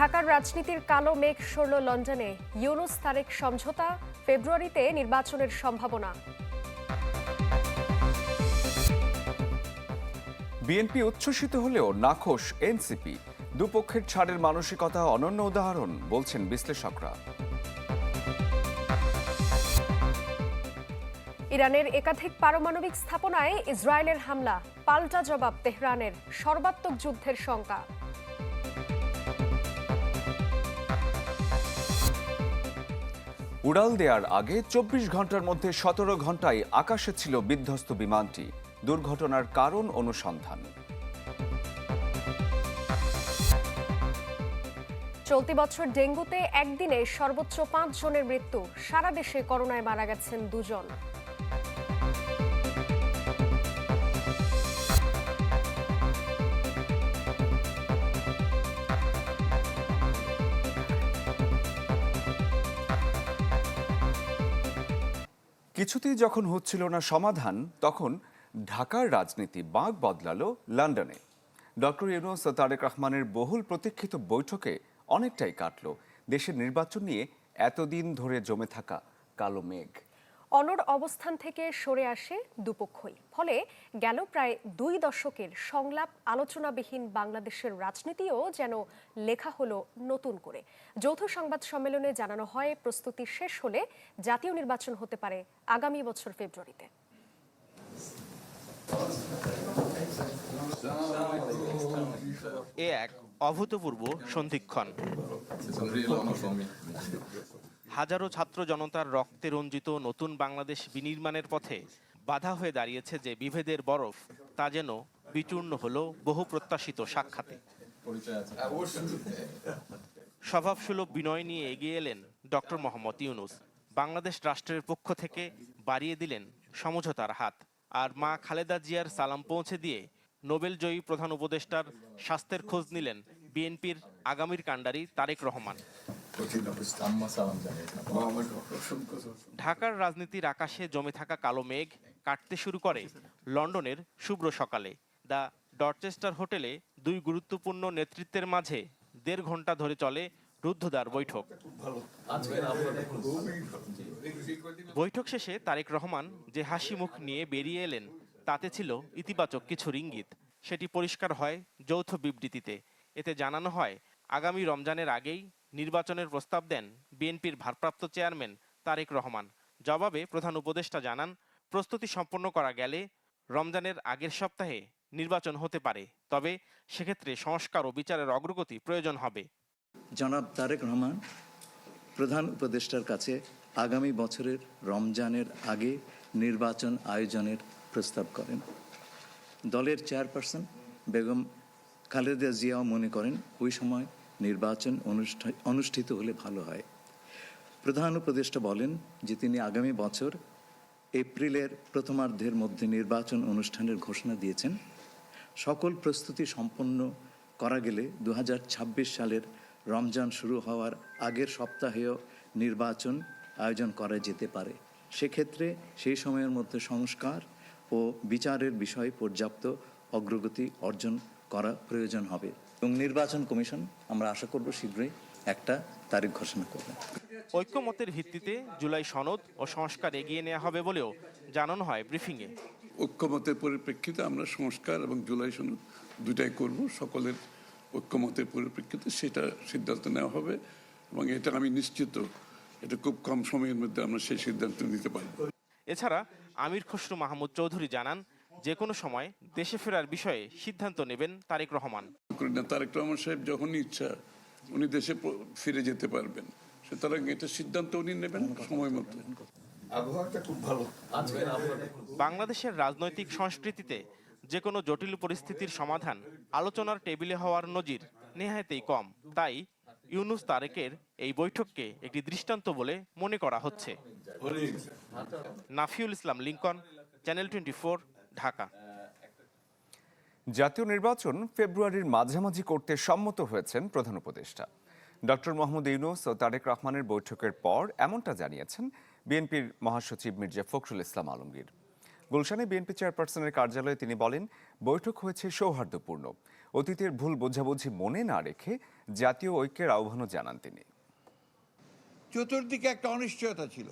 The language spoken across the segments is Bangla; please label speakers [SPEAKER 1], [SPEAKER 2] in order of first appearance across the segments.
[SPEAKER 1] ঢাকার রাজনীতির কালো মেঘ সরল লন্ডনে ইউনুস তারেক সমঝোতা ফেব্রুয়ারিতে নির্বাচনের সম্ভাবনা।
[SPEAKER 2] বিএনপি উচ্ছ্বসিত হলেও নাখোশ এনসিপি। দুপক্ষের ছাড়ের মানসিকতা অনন্য উদাহরণ বলছেন বিশ্লেষকরা।
[SPEAKER 1] ইরানের একাধিক পারমাণবিক স্থাপনায় ইসরায়েলের হামলা পাল্টা জবাব তেহরানের সর্বাত্মক যুদ্ধের শঙ্কা।
[SPEAKER 2] উড়াল দেওয়ার আগে চব্বিশ ঘণ্টার মধ্যে সতেরো ঘন্টায় আকাশে ছিল বিধ্বস্ত বিমানটি। দুর্ঘটনার কারণ অনুসন্ধান।
[SPEAKER 1] চলতি বছর ডেঙ্গুতে একদিনে সর্বোচ্চ পাঁচ জনের মৃত্যু। সারা দেশে করোনায় মারা গেছেন দুজন।
[SPEAKER 2] কিছুতেই যখন হচ্ছিল না সমাধান, তখন ঢাকার রাজনীতি বাঁক বদলালো লন্ডনে। ডক্টর ইউনুস তারেক রহমানের বহুল প্রতীক্ষিত বৈঠকে অনেকটাই কাটল। দেশের নির্বাচন নিয়ে এতদিন ধরে জমে থাকা কালো মেঘ।
[SPEAKER 1] অনর অবস্থান থেকে সরে আসে দুপক্ষই। ফলে গেল প্রায় দুই দশকের সংলাপ আলোচনাবিহীন বাংলাদেশের রাজনীতিও যেন লেখা হলো নতুন করে। যৌথ সংবাদ সম্মেলনে জানানো হয়, প্রস্তুতি শেষ হলে জাতীয় নির্বাচন হতে পারে আগামী বছর ফেব্রুয়ারিতে।
[SPEAKER 3] এ এক অভূতপূর্ব সন্ধিক্ষণ। হাজারো ছাত্র জনতার রক্তে রঞ্জিত নতুন বাংলাদেশ বিনির্মাণের পথে বাধা হয়ে দাঁড়িয়েছে যে বিভেদের বরফ তা যেন বিচূর্ণ হলো বহু প্রত্যাশিত সাক্ষাতে। স্বভাবসুলভ বিনয় নিয়ে এগিয়ে এলেন ডক্টর মোহাম্মদ ইউনুস। বাংলাদেশ রাষ্ট্রের পক্ষ থেকে বাড়িয়ে দিলেন সমঝোতার হাত। আর মা খালেদা জিয়ার সালাম পৌঁছে দিয়ে নোবেলজয়ী প্রধান উপদেষ্টার স্বাস্থ্যের খোঁজ নিলেন বিএনপির আগামীর কাণ্ডারি তারেক রহমান। ঢাকার রাজনীতির আকাশে জমে থাকা কালো মেঘ কাটতে শুরু করে লন্ডনের শুভ্র সকালে। দ্য ডরচেস্টার হোটেলে দুই গুরুত্বপূর্ণ নেতৃত্বের মাঝে দেড় ঘণ্টা ধরে চলে রুদ্ধদ্বার বৈঠক। বৈঠক শেষে তারেক রহমান যে হাসি মুখ নিয়ে বেরিয়ে এলেন, তাতে ছিল ইতিবাচক কিছু ইঙ্গিত সেটি পরিষ্কার হয় যৌথ বিবৃতিতে। এতে জানানো হয়, আগামী রমজানের আগেই নির্বাচনের প্রস্তাব দেন বিএনপির ভারপ্রাপ্ত চেয়ারম্যান তারেক রহমান। জবাবে প্রধান উপদেষ্টা জানান, প্রস্তুতি সম্পন্ন করা গেলে রমজানের আগের সপ্তাহে নির্বাচন হতে পারে, তবে সেক্ষেত্রে সংস্কার ও বিচারের অগ্রগতি প্রয়োজন হবে।
[SPEAKER 4] জনাব তারেক রহমান, প্রধান উপদেষ্টার কাছে আগামী বছরের রমজানের আগে নির্বাচন আয়োজনের প্রস্তাব করেন। দলের চেয়ারপারসন বেগম খালেদা জিয়াও মনে করেন, ওই সময় নির্বাচন অনুষ্ঠা- অনুষ্ঠিত হলে ভালো হয়। প্রধান উপদেষ্টা বলেন যে তিনি আগামী বছর এপ্রিলের প্রথমার্ধের মধ্যে নির্বাচন অনুষ্ঠানের ঘোষণা দিয়েছেন। সকল প্রস্তুতি সম্পন্ন করা গেলে দু হাজার ছাব্বিশ সালের রমজান শুরু হওয়ার আগের সপ্তাহেও নির্বাচন আয়োজন করা যেতে পারে। সেক্ষেত্রে সেই সময়ের মধ্যে সংস্কার ও বিচারের বিষয়ে পর্যাপ্ত অগ্রগতি অর্জন করা প্রয়োজন হবে। এবং নির্বাচন কমিশন আমরা আশা করব শীঘ্রই একটা তারিখ ঘোষণা করবে।
[SPEAKER 3] ঐক্যমতের ভিত্তিতে জুলাই সনদ ও সংস্কার এগিয়ে নেওয়া হবে বলেও জানানো হয় ব্রিফিংয়ে।
[SPEAKER 5] ঐক্যমতের পরিপ্রেক্ষিতে আমরা সংস্কার এবং জুলাই সনদ দুটাই করব। সকলের ঐক্যমতের পরিপ্রেক্ষিতে সেটা সিদ্ধান্ত নেওয়া হবে এবং এটা আমি নিশ্চিত এটা খুব কম সময়ের মধ্যে আমরা সেই সিদ্ধান্ত নিতে পারব।
[SPEAKER 3] এছাড়া আমির খসরু মাহমুদ চৌধুরী জানান যে কোনো সময় দেশে ফেরার বিষয়ে সিদ্ধান্ত নেবেন তারেক রহমান।
[SPEAKER 5] করি না। তারেক রহমান সাহেব যখনই ইচ্ছা উনি দেশে ফিরে যেতে পারবেন। সুতরাং এটা সিদ্ধান্ত উনি নেবেন সময় মতো।
[SPEAKER 3] বাংলাদেশের রাজনৈতিক সংস্কৃতিতে যে কোনো জটিল পরিস্থিতির সমাধান আলোচনার টেবিলে হওয়ার নজির নেহায়তেই কম। তাই ইউনুস তারেকের এই বৈঠককে একটি দৃষ্টান্ত বলে মনে করা হচ্ছে। Nafiul Islam Lincoln channel twenty Dhaka.
[SPEAKER 2] জাতীয় নির্বাচন ফেব্রুয়ারির মাঝামাঝি করতে সম্মত হয়েছেন প্রধান উপদেষ্টা। ডক্টর মোহাম্মদ ইউনুস ও তারেক রহমানের বৈঠকের পর এমনটা জানিয়েছেন বিএনপির মহাসচিব মির্জা ফখরুল ইসলাম আলমগীর। গুলশানে বিএনপি চেয়ারপারসনের কার্যালয়ে তিনি বলেন, বৈঠক হয়েছে সৌহার্দ্যপূর্ণ। অতীতের ভুল বোঝাবুঝি মনে না রেখে জাতীয় ঐক্যের আহ্বানও জানান তিনি।
[SPEAKER 6] চতুর্দিকে একটা অনিশ্চয়তা ছিল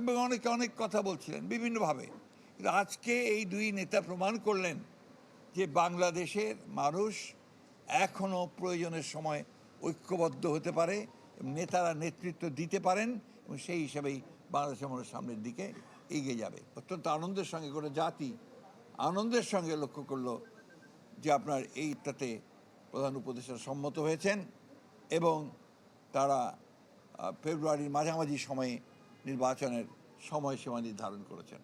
[SPEAKER 6] এবং অনেকে অনেক কথা বলছিলেন বিভিন্নভাবে। আজকে এই দুই নেতা প্রমাণ করলেন যে বাংলাদেশের মানুষ এখনও প্রয়োজনের সময় ঐক্যবদ্ধ হতে পারে নেতারা নেতৃত্ব দিতে পারেন, এবং সেই হিসাবেই বাংলাদেশের মানুষ সামনের দিকে এগিয়ে যাবে। অত্যন্ত আনন্দের সঙ্গে কোনো জাতি আনন্দের সঙ্গে লক্ষ্য করল যে আপনার এইটাতে প্রধান উপদেষ্টা সম্মত হয়েছেন, এবং তারা ফেব্রুয়ারির মাঝামাঝি সময়ে নির্বাচনের সময়সীমা নির্ধারণ করেছেন।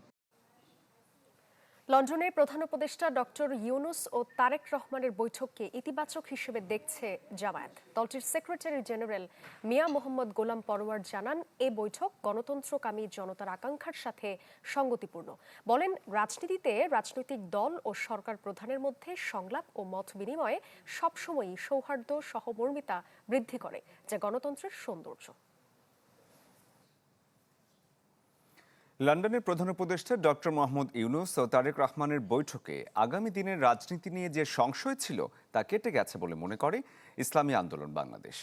[SPEAKER 1] লন্ডনে প্রধান উপদেষ্টা ডক্টর ইউনুস ও তারেক রহমানের বৈঠককে ইতিবাচক হিসেবে দেখছে জামায়াত। দলটির সেক্রেটারি জেনারেল মিয়া মোহাম্মদ গোলাম পরোয়ার জানান, এ বৈঠক গণতন্ত্রকামী জনতার আকাঙ্ক্ষার সাথে সঙ্গতিপূর্ণ। বলেন, রাজনীতিতে রাজনৈতিক দল ও সরকার প্রধানের মধ্যে সংলাপ ও মত বিনিময়ে সবসময়ই সৌহার্দ্য, সহমর্মিতা বৃদ্ধি করে, যা গণতন্ত্রের সৌন্দর্য।
[SPEAKER 2] লন্ডনের প্রধান উপদেষ্টা ডক্টর মোহাম্মদ ইউনুস ও তারেক রহমানের বৈঠকে আগামী দিনের রাজনীতি নিয়ে যে সংশয় ছিল তা কেটে গেছে বলে মনে করে ইসলামী আন্দোলন বাংলাদেশ।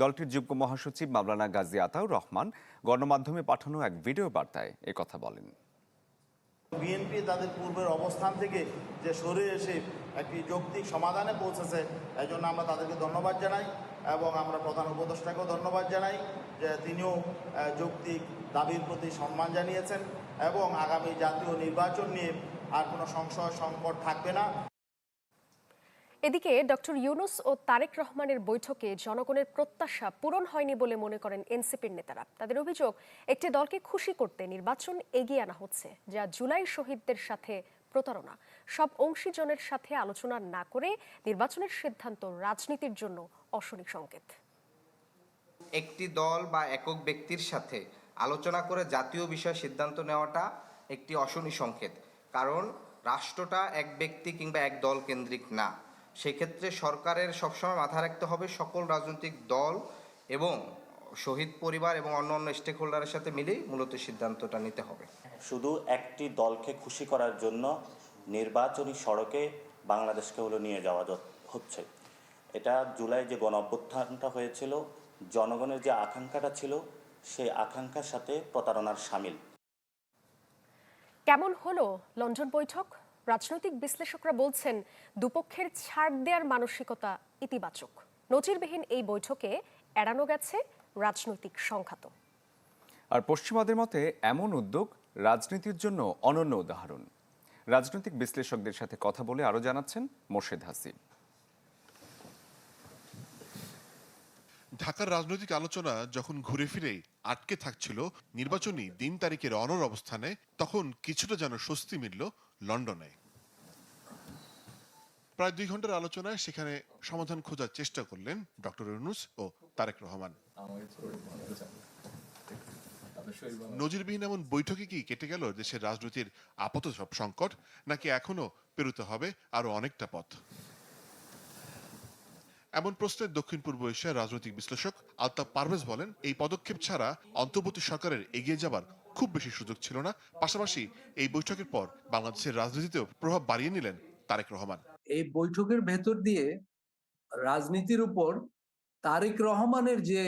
[SPEAKER 2] দলটির যুগ্ম মহাসচিব মাওলানা গাজী আতাউর রহমান গণমাধ্যমে পাঠানো এক ভিডিও বার্তায় একথা বলেন।
[SPEAKER 7] বিএনপি তাদের পূর্বের অবস্থান থেকে যে সরে এসে একটি যৌক্তিক সমাধানে পৌঁছেছে এই জন্য আমরা তাদেরকে ধন্যবাদ জানাই এবং আমরা প্রধান উপদেষ্টাকেও ধন্যবাদ জানাই। তিনিও যৌক্তিক দাবির প্রতি সম্মান জানিয়েছেন এবং আগামী জাতীয় নির্বাচন নিয়ে আর কোনো সংশয়, সংকট থাকবে না।
[SPEAKER 1] এদিকে ডক্টর ইউনুস ও তারেক রহমানের বৈঠকে জনগণের প্রত্যাশা পূরণ হয়নি বলে মনে করেন এনসিপির নেতারা। তাদের অভিযোগ, একটি দলকে খুশি করতে নির্বাচন এগিয়ে আনা হচ্ছে, যা জুলাই শহীদদের সাথে প্রতারণা। সব অংশীজনের সাথে আলোচনা না করে নির্বাচনের সিদ্ধান্ত রাজনীতির জন্য অশনি সংকেত
[SPEAKER 8] একটি দল বা একক ব্যক্তির সাথে আলোচনা করে জাতীয় বিষয় সিদ্ধান্ত নেওয়াটা একটি অশনি সংকেত। কারণ রাষ্ট্রটা এক ব্যক্তি কিংবা এক দল কেন্দ্রিক না। সেক্ষেত্রে সরকারের সবসময় মাথায় রাখতে হবে সকল রাজনৈতিক দল এবং শহীদ পরিবার এবং অন্য অন্য স্টেক হোল্ডারের সাথে মিলেই মূলত সিদ্ধান্তটা নিতে হবে।
[SPEAKER 9] শুধু একটি দলকে খুশি করার জন্য নির্বাচনী সড়কে বাংলাদেশকে হলো নিয়ে যাওয়া হচ্ছে। এটা জুলাই যে গণ অভ্যুত্থানটা হয়েছিল জনগণের যে আকাঙ্ক্ষাটা ছিল সেই আকাঙ্ক্ষার সাথে প্রতারণার সামিল।
[SPEAKER 1] কেমন হলো লন্ডন বৈঠক? রাজনৈতিক বিশ্লেষকরা বলছেন দুপক্ষের ছাড় দেওয়ার মানসিকতা ইতিবাচক। নজিরবিহীন এই বৈঠকে এড়ানো গেছে রাজনৈতিক সংঘাত।
[SPEAKER 2] আর পশ্চিমাদের মতে এমন উদ্যোগ রাজনীতির জন্য অনন্য উদাহরণ। রাজনৈতিক বিশ্লেষকদের সাথে কথা বলে আরও জানাচ্ছেন মোর্শেদ হাসিব
[SPEAKER 10] ঢাকার রাজনৈতিক আলোচনা যখন ঘুরে ফিরে আটকে থাকছিল নির্বাচনী দিন তারিখের অনর অবস্থানে, তখন কিছুটা যেন স্বস্তি মিলল লন্ডনে। প্রায় দুই ঘণ্টার আলোচনায় সেখানে সমাধান খোঁজার চেষ্টা করলেন ডক্টর ইউনুস ও তারেক রহমান। নজিরবিহীন এমন বৈঠকে কি কেটে গেল দেশের রাজনীতির আপাত সব সংকট, নাকি এখনও পেরোতে হবে আরও অনেকটা পথ? এমন প্রশ্নে দক্ষিণ পূর্ব এশিয়ার রাজনৈতিক বিশ্লেষক আলতাফ পারভেজ বলেন, এই পদক্ষেপ ছাড়া অন্তর্বর্তী সরকারের এগিয়ে যাবার খুব বেশি সুযোগ ছিল না। পাশাপাশি এই বৈঠকের পর বাংলাদেশের রাজনীতিতেও প্রভাব বাড়িয়ে নিলেন তারেক রহমান।
[SPEAKER 11] এই বৈঠকের ভেতর দিয়ে রাজনীতির উপর তারেক রহমানের যে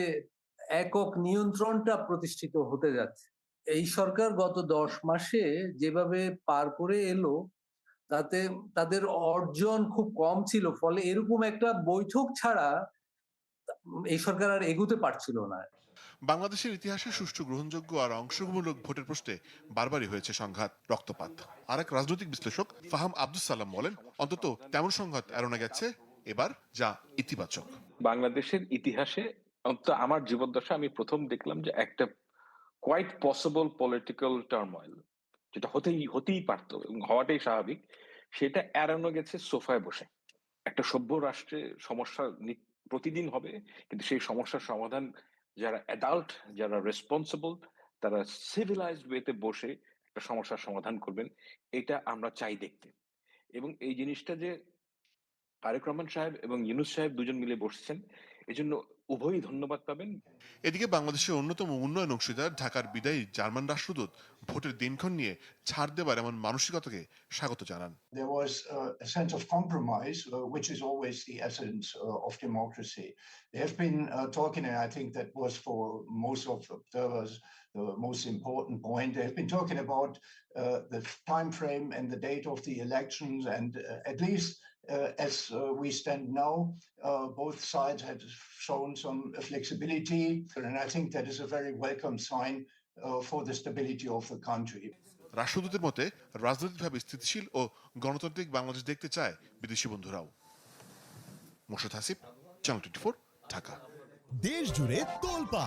[SPEAKER 11] একক নিয়ন্ত্রণটা প্রতিষ্ঠিত হতে যাচ্ছে, এই সরকার গত দশ মাসে যেভাবে পার করে এলো তাতে তাদের অর্জন খুব কম ছিল ফলে এরকম একটা বৈঠক ছাড়া এই সরকার আর এগুতে পারছিল না।
[SPEAKER 10] বাংলাদেশের ইতিহাসে সুষ্ঠু গ্রহণযোগ্য আর অংশগ্রহণমূলক ভোটের প্রশ্নে বারবারই হয়েছে সংঘাত রক্তপাত। আর এক রাজনৈতিক বিশ্লেষক ফাহাম আব্দুল সালাম বলেন অন্তত তেমন সংঘাত এড়ানো গেছে এবার যা ইতিবাচক।
[SPEAKER 12] বাংলাদেশের ইতিহাসে অন্তত আমার জীবদ্দশা আমি প্রথম দেখলাম যে একটা কোয়াইট পসিবল পলিটিক্যাল টার্ময়েল যেটা হতেই হতেই পারতো এবং হওয়াটাই স্বাভাবিক। সেটা এড়ানো গেছে সোফায় বসে। একটা সভ্য রাষ্ট্রে সমস্যা প্রতিদিন হবে, কিন্তু সেই সমস্যার সমাধান যারা অ্যাডাল্ট যারা রেসপন্সিবল তারা সিভিলাইজড ওয়েতে বসে একটা সমস্যার সমাধান করবেন, এটা আমরা চাই দেখতে। এবং এই জিনিসটা যে তারেক রহমান সাহেব এবং ইউনুস সাহেব দুজন মিলে বসছেন এজন্য উভয়ই ধন্যবাদ পাবেন
[SPEAKER 10] এদিকে বাংলাদেশের অন্যতম উন্নয়ন অংশীদার ঢাকার বিদায়ী জার্মান রাষ্ট্রদূত ভোটের দিনক্ষণ নিয়ে ছাড় দেবার এমন মানসিকতাকে স্বাগত জানান
[SPEAKER 13] there was uh, a sense of compromise, uh, which is always the essence uh, of democracy. They have been uh, talking, and I think that was for most of the observers the most important point. They have been talking about uh, the time frame and the date of the elections, and uh, at least uh, as uh, we stand now, uh, both sides had shown some flexibility, and I think that is a very welcome sign uh, for the stability of the country.
[SPEAKER 10] রাষ্ট্রদূতের মতে রাজনৈতিকভাবে স্থিতিশীল ও গণতান্ত্রিক বাংলাদেশ দেখতে চায় বিদেশি বন্ধুরাও। Morshed Hasib channel twenty four Dhaka.
[SPEAKER 14] দেশ জুড়ে তোলপা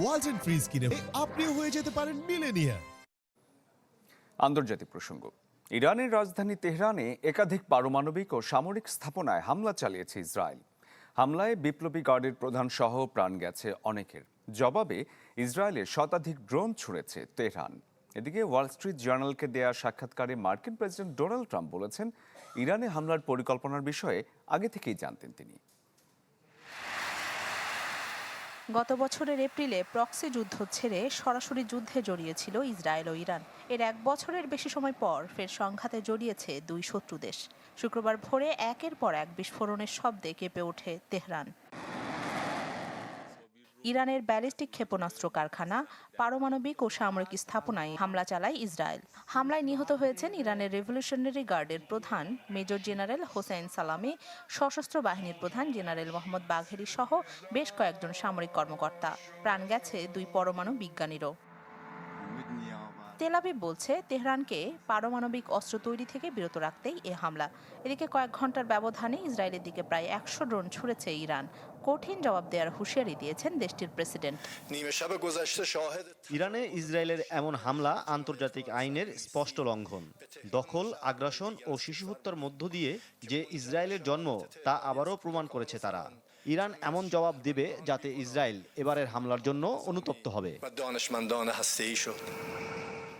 [SPEAKER 14] ওয়ালটন ফ্রিজ কিনে আপনিও হয়ে যেতে পারেন মিলেনিয়ার
[SPEAKER 2] আন্তর্জাতিক প্রসঙ্গ। ইরানের রাজধানী তেহরানে একাধিক পারমাণবিক ও সামরিক স্থাপনায় হামলা চালিয়েছে ইসরায়েল। হামলায় বিপ্লবী গার্ডের প্রধান সহ প্রাণ গেছে অনেকের। জবাবে ইসরায়েলের শতাধিক ড্রোন ছুঁড়েছে তেহরান। এদিকে ওয়াল স্ট্রিট জার্নালকে দেয়া সাক্ষাৎকারে মার্কিন প্রেসিডেন্ট ডোনাল্ড ট্রাম্প বলেছেন, ইরানে হামলার পরিকল্পনার বিষয়ে আগে থেকেই জানতেন তিনি।
[SPEAKER 15] গত বছরের এপ্রিলে প্রক্সি যুদ্ধ ছেড়ে সরাসরি যুদ্ধে জড়িয়েছিল ইসরায়েল ও ইরান। এর এক বছরের বেশি সময় পর ফের সংঘাতে জড়িয়েছে দুই শত্রু দেশ। শুক্রবার ভোরে একের পর এক বিস্ফোরণের শব্দে কেঁপে ওঠে তেহরান। ইরানের ব্যালিস্টিক ক্ষেপণাস্ত্র কারখানা, পারমাণবিক ও সামরিক স্থাপনায় হামলা চালায় ইসরায়েল। হামলায় নিহত হয়েছেন ইরানের রেভলিউশনারি গার্ডের প্রধান মেজর জেনারেল হোসেন সালামি, সশস্ত্র বাহিনীর প্রধান জেনারেল মোহাম্মদ বাঘেরি সহ বেশ কয়েকজন সামরিক কর্মকর্তা। প্রাণ গেছে দুই পরমাণু বিজ্ঞানীরও। তেলাবিব বলছে, তেহরানকে পারমাণবিক অস্ত্র তৈরি থেকে বিরত রাখতেই এ হামলা। এদিকে কয়েক ঘণ্টার ব্যবধানে ইসরায়েলের দিকে প্রায় একশো ড্রোন ছুড়েছে ইরান। কঠিন জবাব দেওয়ার হুঁশিয়ারি দিয়েছেন দেশটির প্রেসিডেন্ট।
[SPEAKER 16] ইরানে ইসরায়েলের এমন হামলা আন্তর্জাতিক আইনের স্পষ্ট লঙ্ঘন দখল আগ্রাসন ও শিশু হত্যার মধ্য দিয়ে যে ইসরায়েলের জন্ম তা আবারও প্রমাণ করেছে তারা। ইরান এমন জবাব দেবে যাতে ইসরায়েল এবারের হামলার জন্য অনুতপ্ত হবে।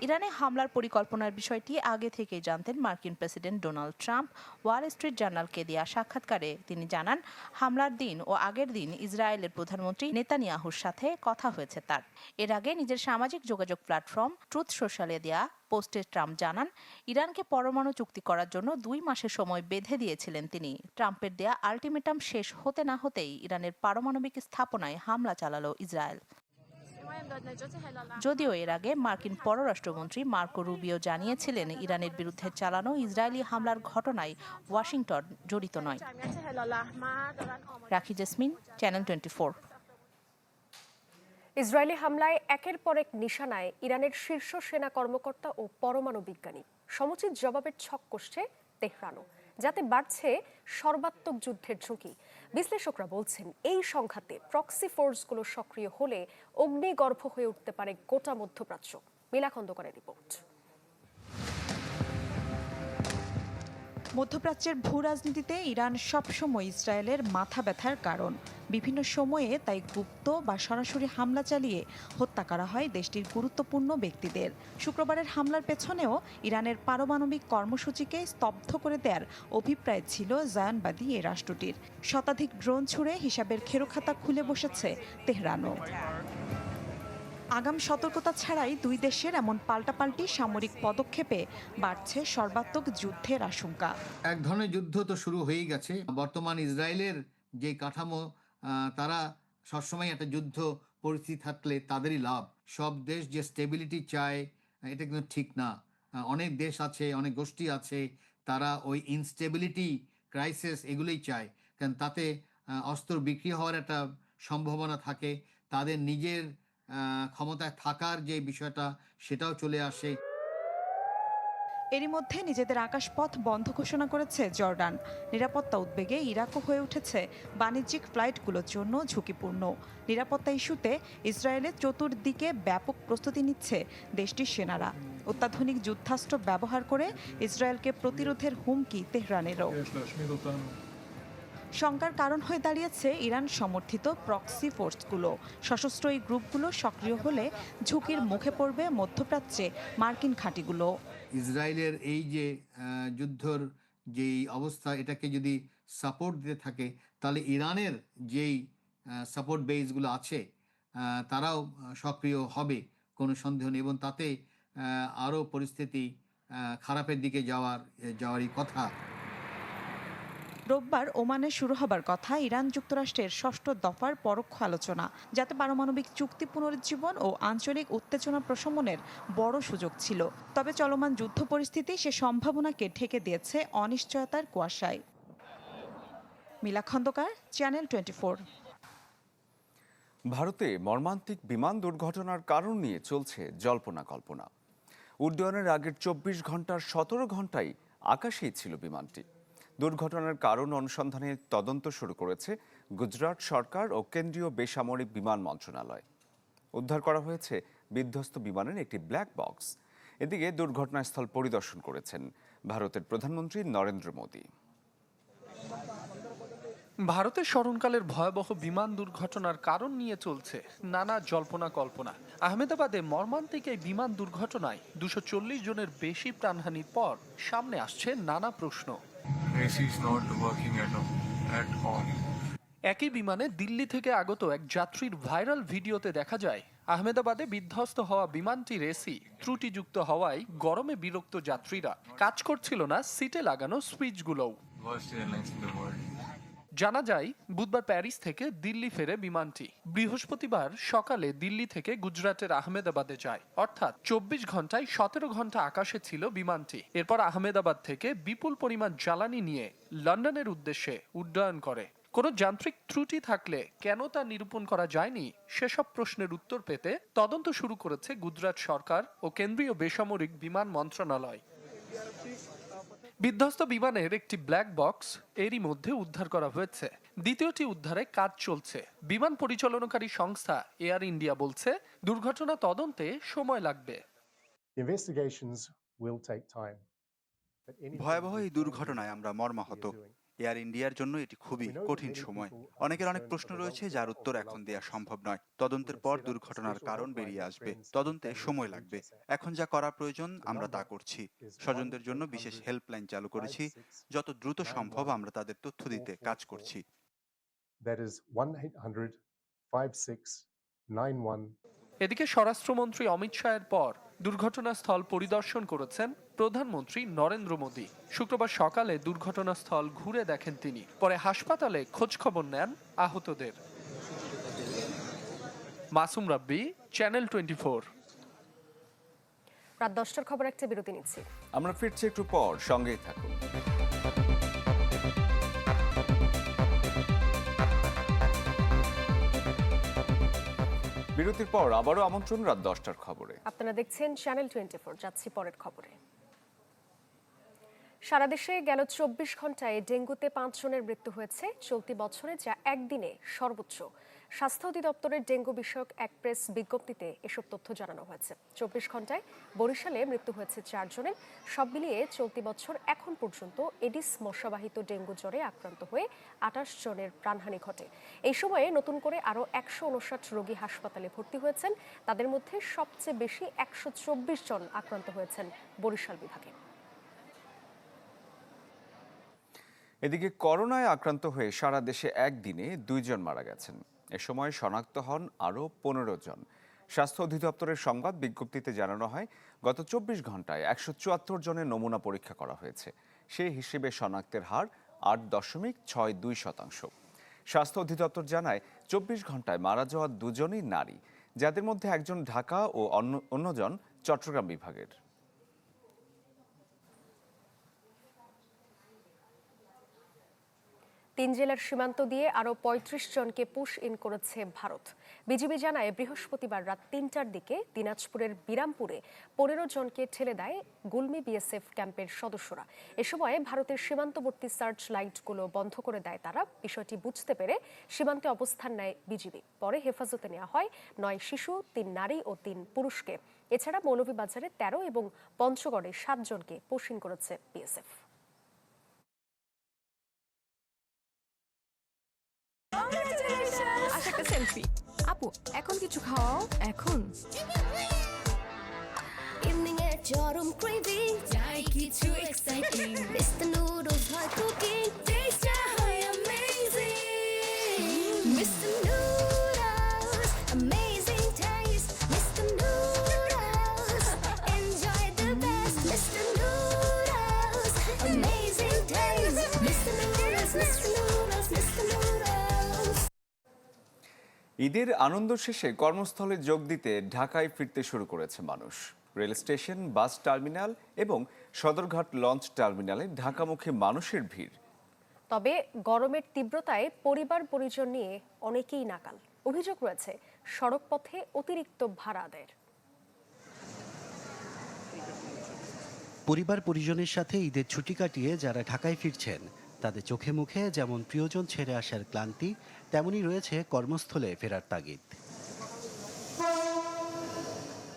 [SPEAKER 15] ইরানে হামলার পরিকল্পনার বিষয়টি আগে থেকেই জানতেন মার্কিন president Donald Trump. Wall Street জার্নালকে দেয়া সাক্ষাৎকারে তিনি জানান, হামলার দিন ও আগের দিন ইসরায়েলের প্রধানমন্ত্রী নেতানিয়াহুর সাথে কথা হয়েছে তার। এর আগে নিজের সামাজিক যোগাযোগ প্ল্যাটফর্ম ট্রুথ সোশ্যালে দেয়া পোস্টে ট্রাম্প জানান, ইরানকে পরমাণু চুক্তি করার জন্য দুই মাসের সময় বেঁধে দিয়েছিলেন তিনি। ট্রাম্পের দেয়া আলটিমেটাম শেষ হতে না হতেই ইরানের পারমাণবিক স্থাপনায় হামলা চালালো ইসরায়েল। যদিও এর আগে মার্কিন পররাষ্ট্রমন্ত্রী মার্কো রুবিও জানিয়েছিলেন, ইরানের বিরুদ্ধে চালানো ইসরায়েলি হামলার ঘটনায় ওয়াশিংটন জড়িত নয়। রাখি জেসমিন, চ্যানেল টোয়েন্টি
[SPEAKER 1] ইসরায়েলি হামলায় একের পর এক নিশানায় ইরানের শীর্ষ সেনা কর্মকর্তা ও পরমাণু বিজ্ঞানী। সমুচিত জবাবের ছক কষছে তেহরানও। যাতে বাড়ছে সর্বাত্মক যুদ্ধের ঝুঁকি। বিশ্লেষকরা বলছেন, এই সংঘাতে প্রক্সি ফোর্সগুলো সক্রিয় হলে অগ্নিগর্ভ হয়ে উঠতে পারে গোটা মধ্যপ্রাচ্য। মিলা খন্দকারের রিপোর্ট।
[SPEAKER 17] মধ্যপ্রাচ্যের ভূ রাজনীতিতে ইরান সবসময় ইসরায়েলের মাথা ব্যথার কারণ। বিভিন্ন সময়ে তাই গুপ্ত বা সরাসরি হামলা চালিয়ে হত্যা করা হয় দেশটির গুরুত্বপূর্ণ ব্যক্তিদের। শুক্রবারের হামলার পেছনেও ইরানের পারমাণবিক কর্মসূচিকে স্তব্ধ করে দেওয়ার অভিপ্রায় ছিল জায়ানবাদী এ রাষ্ট্রটির। শতাধিক ড্রোন ছুড়ে হিসাবের খেরোখাতা খুলে বসেছে তেহরানও। আগাম সতর্কতা ছাড়াই দুই দেশের এমন পাল্টাপাল্টি সামরিক পদক্ষেপে বাড়ছে সর্বাত্মক যুদ্ধের আশঙ্কা।
[SPEAKER 18] এক ধরনের যুদ্ধ তো শুরু হয়েই গেছে। বর্তমান ইসরায়েলের যে কাঠামো তারা সবসময় একটা যুদ্ধ পরিস্থিতি থাকলে তাদেরই লাভ। সব দেশ যে স্টেবিলিটি চায়, এটা কিন্তু ঠিক না। অনেক দেশ আছে, অনেক গোষ্ঠী আছে, তারা ওই ইনস্টেবিলিটি ক্রাইসিস এগুলোই চায়। কারণ তাতে অস্ত্র বিক্রি হওয়ার একটা সম্ভাবনা থাকে। তাদের নিজের ক্ষমতায় থাকার যে বিষয়টা, সেটাও চলে আসে।
[SPEAKER 17] এরই মধ্যে নিজেদের আকাশপথ বন্ধ ঘোষণা করেছে জর্ডান। নিরাপত্তা উদ্বেগে ইরাকও হয়ে উঠেছে বাণিজ্যিক ফ্লাইটগুলোর জন্য ঝুঁকিপূর্ণ। নিরাপত্তা ইস্যুতে ইসরায়েলের চতুর্দিকে ব্যাপক প্রস্তুতি নিচ্ছে দেশটির সেনারা। অত্যাধুনিক যুদ্ধাস্ত্র ব্যবহার করে ইসরায়েলকে প্রতিরোধের হুমকি তেহরানেরও। শঙ্কার কারণ হয়ে দাঁড়িয়েছে ইরান সমর্থিত প্রক্সি ফোর্সগুলো সশস্ত্র এই গ্রুপগুলো সক্রিয় হলে ঝুঁকির মুখে পড়বে মধ্যপ্রাচ্যে মার্কিন ঘাঁটিগুলো
[SPEAKER 18] ইসরায়েলের এই যে যুদ্ধর যেই অবস্থা, এটাকে যদি সাপোর্ট দিতে থাকে, তাহলে ইরানের যেই সাপোর্ট বেসগুলো আছে তারাও সক্রিয় হবে, কোনো সন্দেহ নেই। এবং তাতে আরও পরিস্থিতি খারাপের দিকে যাওয়ার, যাওয়ারই কথা।
[SPEAKER 17] রোববার ওমানে শুরু হবার কথা ইরান যুক্তরাষ্ট্রের ষষ্ঠ দফার পরোক্ষ আলোচনা, যাতে পারমাণবিক চুক্তি পুনরুজ্জীবন ও আঞ্চলিক উত্তেজনা প্রশমনের বড় সুযোগ ছিল। তবে চলমান যুদ্ধ পরিস্থিতি সে সম্ভাবনাকে ঢেকে দিয়েছে অনিশ্চয়তার কুয়াশায়। মিলা খন্দকার চ্যানেল টোয়েন্টি
[SPEAKER 2] ভারতে মর্মান্তিক বিমান দুর্ঘটনার কারণ নিয়ে চলছে জল্পনা কল্পনা। উড্ডয়নের আগের চব্বিশ ঘণ্টার সতেরো ঘন্টায় আকাশেই ছিল বিমানটি। দুর্ঘটনার কারণ অনুসন্ধানে তদন্ত শুরু করেছে গুজরাট সরকার ও কেন্দ্রীয় বেসামরিক বিমান মন্ত্রণালয়। উদ্ধার করা হয়েছে বিধ্বস্ত বিমানের একটি ব্ল্যাক বক্স এদিকে দুর্ঘটনাস্থল পরিদর্শন করেছেন ভারতের প্রধানমন্ত্রী নরেন্দ্র মোদী।
[SPEAKER 19] ভারতের স্মরণকালের ভয়াবহ বিমান দুর্ঘটনার কারণ নিয়ে চলছে নানা জল্পনা কল্পনা। আহমেদাবাদে মর্মান্তিক এই বিমান দুর্ঘটনায় দুশো জনের বেশি প্রাণহানির পর সামনে আসছে নানা প্রশ্ন। একই বিমানে দিল্লি থেকে আগত এক যাত্রীর ভাইরাল ভিডিওতে দেখা যায় আহমেদাবাদে বিধ্বস্ত হওয়া বিমানটির এসি ত্রুটিযুক্ত হওয়ায় গরমে বিরক্ত যাত্রীরা। কাজ করছিল না সিটে লাগানো সুইচগুলোও। জানা যায়, বুধবার প্যারিস থেকে দিল্লি ফেরে বিমানটি। বৃহস্পতিবার সকালে দিল্লি থেকে গুজরাটের আহমেদাবাদে যায়। অর্থাৎ চব্বিশ ঘন্টায় সতেরো ঘণ্টা আকাশে ছিল বিমানটি। এরপর আহমেদাবাদ থেকে বিপুল পরিমাণ জ্বালানি নিয়ে লন্ডনের উদ্দেশ্যে উড্ডয়ন করে। কোনো যান্ত্রিক ত্রুটি থাকলে কেন তা নিরূপণ করা যায়নি, সেসব প্রশ্নের উত্তর পেতে তদন্ত শুরু করেছে গুজরাট সরকার ও কেন্দ্রীয় বেসামরিক বিমান মন্ত্রণালয়। বিধ্বস্ত বিমানের একটি ব্ল্যাক বক্স এরই মধ্যে উদ্ধার করা হয়েছে। দ্বিতীয়টি উদ্ধারে কাজ চলছে। বিমান পরিচালনাকারী সংস্থা এয়ার ইন্ডিয়া বলছে দুর্ঘটনা তদন্তে সময় লাগবে।
[SPEAKER 20] ভয়াবহ এই দুর্ঘটনায় আমরা মর্মাহত। এয়ার ইন্ডিয়ার জন্য এটি খুবই কঠিন সময়। অনেকের অনেক প্রশ্ন রয়েছে যার উত্তর এখন দেওয়া সম্ভব নয়। তদন্তের পর দুর্ঘটনার কারণ বেরিয়ে আসবে। তদন্তে সময় লাগবে। এখন যা করা প্রয়োজন আমরা তা করছি। স্বজনদের জন্য বিশেষ হেল্পলাইন চালু করেছি। যত দ্রুত সম্ভব আমরা তাদের তথ্য দিতে কাজ করছি।
[SPEAKER 19] এদিকে স্বরাষ্ট্রমন্ত্রী অমিত শাহের পর দুর্ঘটনাস্থল পরিদর্শন করেছেন প্রধানমন্ত্রী নরেন্দ্র মোদী। শুক্রবার সকালে দুর্ঘটনাস্থল ঘুরে দেখেন তিনি। পরে হাসপাতালে খোঁজখবর নেন আহতদের। Masum Rabbi channel twenty four.
[SPEAKER 1] রাত দশটার খবর একটা বিরতি নিচ্ছি।
[SPEAKER 2] আমরা ফিরছি একটু পর সঙ্গেই থাকুন। বিরতির পর আবারও আমন্ত্রণ রাত দশটার খবরে।
[SPEAKER 1] আপনারা দেখছেন চ্যানেল টোয়েন্টি ফোর যাচ্ছি পরের খবরে। সারা দেশে গেল চব্বিশ ঘন্টায় ডেঙ্গুতে পাঁচ জনের মৃত্যু হয়েছে। চলতি বছরে যা একদিনে সর্বোচ্চ। স্বাস্থ্য অধিদপ্তরের ডেঙ্গু বিষয়ক এক প্রেস বিজ্ঞপ্তিতে এসব তথ্য জানানো হয়েছে। চব্বিশ ঘন্টায় বরিশালে মৃত্যু হয়েছে চারজনের। সব মিলিয়ে চলতি বছর এখন পর্যন্ত এডিস মশাবাহিত ডেঙ্গু জ্বরে আক্রান্ত হয়ে আটাশ জনের প্রাণহানি ঘটে। এই সময়ে নতুন করে আরও একশো উনষাট রোগী হাসপাতালে ভর্তি হয়েছেন। তাদের মধ্যে সবচেয়ে বেশি একশো চব্বিশ জন আক্রান্ত হয়েছেন বরিশাল বিভাগে।
[SPEAKER 2] এদিকে করোনায় আক্রান্ত হয়ে সারা দেশে একদিনে দুইজন মারা গেছেন। এ সময় শনাক্ত হন আরও পনেরো জন। স্বাস্থ্য অধিদপ্তরের সংবাদ বিজ্ঞপ্তিতে জানানো হয়, গত চব্বিশ ঘন্টায় একশো চুয়াত্তর জনের নমুনা পরীক্ষা করা হয়েছে। সেই হিসেবে শনাক্তের হার আট দশমিক ছয় দুই শতাংশ। স্বাস্থ্য অধিদপ্তর জানায়, চব্বিশ ঘন্টায় মারা যাওয়া দুজনই নারী, যাদের মধ্যে একজন ঢাকা ও অন্য, অন্যজন চট্টগ্রাম বিভাগের।
[SPEAKER 1] তিন জেলার সীমান্ত দিয়ে আরও পঁয়ত্রিশ জনকে পুশ ইন করেছে ভারত। বিজিবি জানায়, বৃহস্পতিবার রাত তিনটার দিকে দিনাজপুরের বিরামপুরে পনেরো জনকে ঠেলে দেয় গুলমি বিএসএফ ক্যাম্পের সদস্যরা। এ সময় ভারতের সীমান্তবর্তী সার্চ লাইটগুলো বন্ধ করে দেয় তারা। বিষয়টি বুঝতে পেরে সীমান্তে অবস্থান নেয় বিজিবি। পরে হেফাজতে নেওয়া হয় নয় শিশু, তিন নারী ও তিন পুরুষকে। এছাড়া মৌলভীবাজারে তেরো এবং পঞ্চগড়ে সাতজনকে পুশিন করেছে বিএসএফ।
[SPEAKER 21] আচ্ছা একটা সেলফি আপু এখন কিছু খাওয়াও এখন।
[SPEAKER 22] ইভিনিং এ চরম ক্রেভিং চাই কিছু এক্সাইটিং মিস্টার নুডলস হয় কুকিং টেস্টটা
[SPEAKER 2] ঈদের আনন্দ শেষে কর্মস্থলে যোগ দিতে ঢাকায় ফিরতে শুরু করেছে মানুষ। রেল স্টেশন বাস টার্মিনাল এবং সদরঘাট লঞ্চ টার্মিনালে ঢাকামুখী মানুষের ভিড়।
[SPEAKER 1] তবে গরমের তীব্রতায় পরিবার পরিজন নিয়ে অনেকেই নাকাল। অভিযোগ রয়েছে সড়ক পথে অতিরিক্ত ভাড়া আদায়ের
[SPEAKER 23] পরিবার পরিজনের সাথে ঈদের ছুটি কাটিয়ে যারা ঢাকায় ফিরছেন তাদের চোখে মুখে যেমন প্রিয়জন ছেড়ে আসার ক্লান্তি তেমনই রয়েছে কর্মস্থলে ফেরার তাগিদ।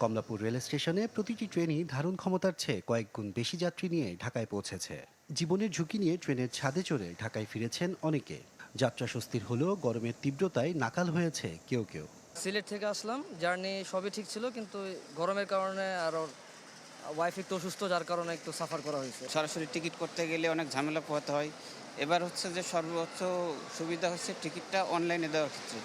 [SPEAKER 23] কমলাপুর রেল স্টেশনে প্রতিটি ট্রেনই ধারণ ক্ষমতার চেয়ে কয়েক গুণ বেশি যাত্রী নিয়ে ঢাকায় পৌঁছেছে। জীবনের ঝুঁকি নিয়ে ট্রেনের ছাদে চড়ে ঢাকায় ফিরেছেন অনেকে। যাত্রা স্বস্তির হলেও গরমের তীব্রতায় নাকাল হয়েছে কেউ কেউ।
[SPEAKER 24] সিলেট থেকে আসলাম, জার্নি সবই ঠিক ছিল, কিন্তু গরমের কারণে আরও ওয়াইফ একটু অসুস্থ যার কারণে একটু সাফার করা হয়েছে।
[SPEAKER 25] সরাসরি টিকিট করতে গেলে অনেক ঝামেলা পোহাতে হয়। এবার হচ্ছে যে সর্বোচ্চ সুবিধা হচ্ছে টিকিটটা অনলাইনে দেওয়ার ক্ষেত্রে।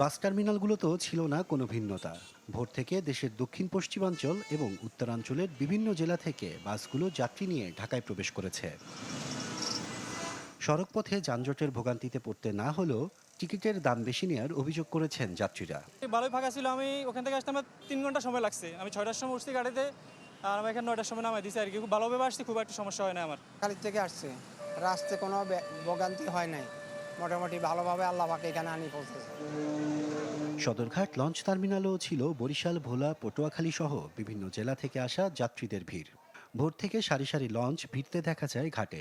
[SPEAKER 23] বাস টার্মিনালগুলোতেও ছিল না কোনো ভিন্নতা। ভোর থেকে দেশের দক্ষিণ পশ্চিমাঞ্চল এবং উত্তরাঞ্চলের বিভিন্ন জেলা থেকে বাসগুলো যাত্রী নিয়ে ঢাকায় প্রবেশ করেছে। সড়কপথে যানজটের ভোগান্তিতে পড়তে না হলেও টিকিটের দাম বেশি নেওয়ার অভিযোগ করেছেন যাত্রীরা।
[SPEAKER 26] ভালোই ফাঁকা ছিল আমি ওখান থেকে আসতে আমার তিন ঘণ্টা সময় লাগছে। আমি ছয়টার সময় উঠছি গাড়িতে আর আমি এখানে নয়টার সময় নামাই দিছি আর কি। খুব ভালোভাবে আসছি খুব একটা সমস্যা হয় না আমার।
[SPEAKER 27] খালি থেকে আসছে। রাস্তায় কোনো ভোগান্তি হয় নাই। মোটামুটি ভালোভাবে আল্লাহ পাকে এখানে আনি পৌঁছেছে
[SPEAKER 23] সদরঘাট লঞ্চ টার্মিনালও ছিল বরিশাল ভোলা পটুয়াখালী সহ বিভিন্ন জেলা থেকে আসা যাত্রীদের ভিড়। ভোর থেকে সারি সারি লঞ্চ ভিড়তে দেখা যায় ঘাটে।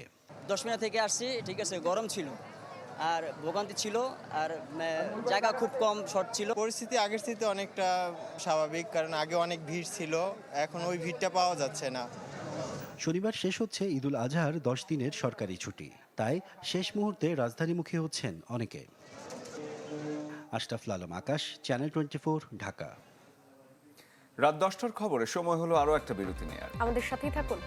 [SPEAKER 28] দশ মিনিট থেকে আসছি ঠিক আছে গরম ছিল। আর ভোগান্তি ছিল আর জায়গা খুব কম শর্ট ছিল।
[SPEAKER 29] পরিস্থিতি আগের স্থিতি অনেকটা স্বাভাবিক কারণ আগে অনেক ভিড় ছিল এখন ওই ভিড়টা পাওয়া যাচ্ছে না।
[SPEAKER 23] শনিবার শেষ হচ্ছে ঈদুল আজহার দশ দিনের সরকারি ছুটি। তাই শেষ মুহূর্তে রাজধানীমুখী হচ্ছেন অনেকে। Ashraful Alam Akash channel twenty Dhaka.
[SPEAKER 2] রাত দশটার খবরে সময় হলো আরও একটা বিরতি নেয়ার।
[SPEAKER 1] আমাদের সাথেই থাকুন।